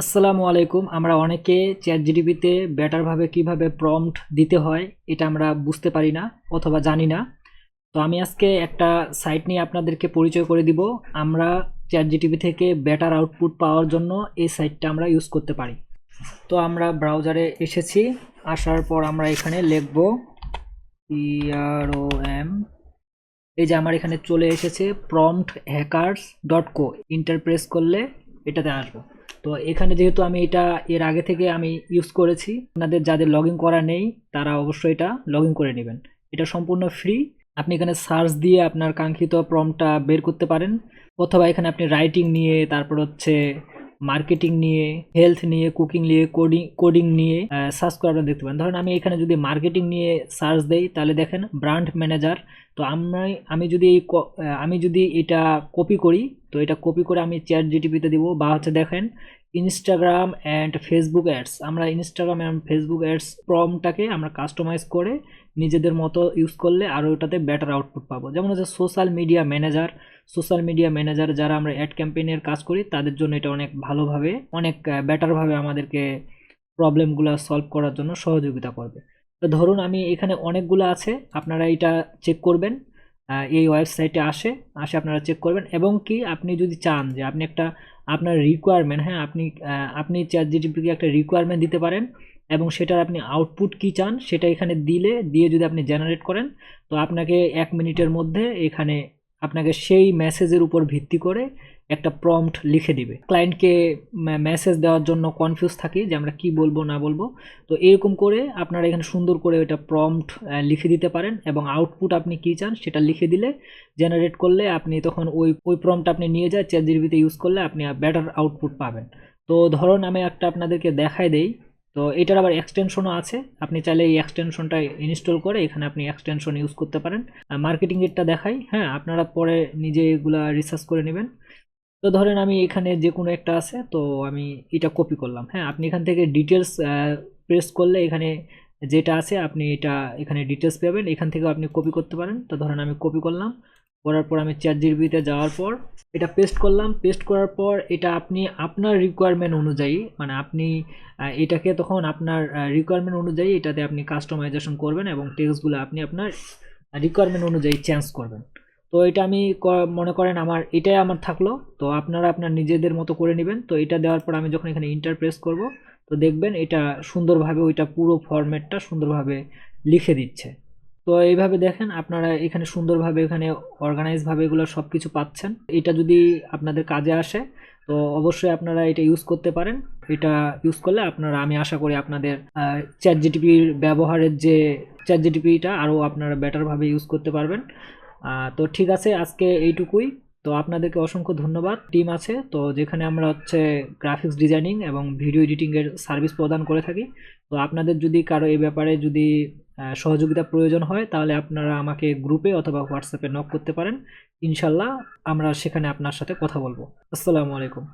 আসসালামু আলাইকুম। আমরা অনেকে চ্যাট জিডিপিতে বেটারভাবে কীভাবে প্রম্পট দিতে হয়, এটা আমরা বুঝতে পারি না অথবা জানি না। তো আমি আজকে একটা সাইট নিয়ে আপনাদেরকে পরিচয় করে দিব। আমরা চ্যাট জিটিপি থেকে বেটার আউটপুট পাওয়ার জন্য এই সাইটটা আমরা ইউজ করতে পারি। তো আমরা ব্রাউজারে এসেছি। আসার পর আমরা এখানে লিখব পিআরওএম এই যে আমার এখানে চলে এসেছে prompt hackers dot co enter press করলে এটাতে আসব। তো এখানে যেহেতু আমি এটা এর আগে থেকে আমি ইউজ করেছি, আপনাদের যাদের লগ করা নেই, তারা অবশ্যই এটা লগ করে নেবেন। এটা সম্পূর্ণ ফ্রি আপনি এখানে সার্চ দিয়ে আপনার কাঙ্ক্ষিত প্রমটা বের করতে পারেন। অথবা এখানে আপনি রাইটিং নিয়ে তারপর হচ্ছে মার্কেটিং নিয়ে হেলথ নিয়ে কুকিং নিয়ে কোডিং কোডিং নিয়ে সার্চ করে আপনারা দেখতে পারেন। ধরেন আমি এখানে যদি মার্কেটিং নিয়ে সার্চ দেই, তাহলে দেখেন ব্র্যান্ড ম্যানেজার তো আমি আমি যদি এই আমি যদি এটা কপি করি, তো এটা কপি করে আমি চ্যাট জিটিপিতে দিব বা হচ্ছে দেখেন ইনস্টাগ্রাম অ্যান্ড ফেসবুক অ্যাডস আমরা ইনস্টাগ্রাম অ্যান্ড ফেসবুক অ্যাডস প্রমটাকে আমরা কাস্টমাইজ করে নিজেদের মতো ইউজ করলে আরও ওটাতে বেটার আউটপুট পাবো। যেমন হচ্ছে social media manager social media manager যারা আমরা অ্যাড ক্যাম্পেইনের কাজ করি, তাদের জন্য এটা অনেক ভালোভাবে, অনেক বেটারভাবে আমাদেরকে প্রবলেমগুলো সলভ করার জন্য সহযোগিতা করবে। তো ধরুন আমি এখানে অনেকগুলো আছে, আপনারা এটা চেক করবেন এই ওয়েবসাইটে আসে আসে আপনারা চেক করবেন এবং কি আপনি যদি চান যে আপনি একটা, আপনার রিকোয়ারমেন্ট হ্যাঁ আপনি আপনি চ্যাট জিটিপিকে একটা রিকোয়ারমেন্ট দিতে পারেন এবং সেটার আপনি আউটপুট কী চান সেটা এখানে দিলে, দিয়ে যদি আপনি জেনারেট করেন, তো আপনাকে এক মিনিটের মধ্যে এখানে আপনাকে সেই মেসেজের উপর ভিত্তি করে একটা প্রম্পট লিখে দিবে। ক্লায়েন্টকে মেসেজ দেওয়ার জন্য কনফিউজ থাকি যে আমরা কি বলব, না বলব। তো এরকম করে আপনারা এখানে সুন্দর করে ওটা প্রম্পট লিখে দিতে পারেন এবং আউটপুট আপনি কি চান সেটা লিখে দিলে জেনারেট করলে আপনি তখন ওই ওই প্রম্পট আপনি নিয়ে যায় চ্যাট জিবিতে ইউজ করলে আপনি বেটার আউটপুট পাবেন। তো ধরুন আমি একটা আপনাদেরকে দেখাই দেই। তো এটার আবার এক্সটেনশনও আছে। আপনি চাইলে এই এক্সটেনশনটা ইনস্টল করে এখানে আপনি এক্সটেনশন ইউজ করতে পারেন। মার্কেটিং এরটা দেখাই হ্যাঁ আপনারা পরে নিজে এগুলা রিসার্চ করে নেবেন। তো ধরেন আমি এখানে যে কোনো একটা আছে, তো আমি এটা কপি করলাম। হ্যাঁ আপনি এখান থেকে ডিটেলস প্রেস করলে এখানে যেটা আছে, আপনি এটা এখানে ডিটেলস পাবেন। এখান থেকেও আপনি কপি করতে পারেন। তো ধরেন আমি কপি করলাম। করার পর আমি চ্যাট জিবিতে যাওয়ার পর এটা পেস্ট করলাম। পেস্ট করার পর এটা আপনি আপনার রিকোয়ারমেন্ট অনুযায়ী মানে আপনি এটাকে তখন আপনার রিকোয়ারমেন্ট অনুযায়ী এটাতে আপনি কাস্টমাইজেশন করবেন এবং টেক্সটগুলো আপনি আপনার রিকোয়ারমেন্ট অনুযায়ী চেঞ্জ করবেন। তো এটা আমি মনে করেন আমার, এটাই আমার থাকল। তো আপনারা আপনার নিজেদের মতো করে নেবেন। তো এটা দেওয়ার পর আমি যখন এখানে ইন্টারপ্রেস করব, তো দেখবেন এটা সুন্দরভাবে ওইটা পুরো ফরম্যাটটা সুন্দরভাবে লিখে দিচ্ছে। তো এইভাবে দেখেন আপনারা এখানে সুন্দরভাবে, এখানে অর্গানাইজভাবে এগুলো সব কিছু পাচ্ছেন। এটা যদি আপনাদের কাজে আসে, তো অবশ্যই আপনারা এটা ইউজ করতে পারেন। এটা ইউজ করলে আপনারা, আমি আশা করি আপনাদের চ্যাট জিটিপির ব্যবহারের যে চ্যাট জিটিপিটা আরও আপনারা বেটারভাবে ইউজ করতে পারবেন। তো ঠিক আছে, আজকে এইটুকুই। তো আপনাদেরকে অসংখ্য ধন্যবাদ। টিম আছে, তো যেখানে আমরা হচ্ছে গ্রাফিক্স ডিজাইনিং এবং ভিডিও এডিটিংয়ের সার্ভিস প্রদান করে থাকি। তো আপনাদের যদি কারও এই ব্যাপারে যদি সহযোগিতা প্রয়োজন হয়, তাহলে আপনারা আমাকে গ্রুপে অথবা হোয়াটসঅ্যাপে নক করতে পারেন। ইনশাল্লাহ আমরা সেখানে আপনার সাথে কথা বলব। আসসালামু আলাইকুম।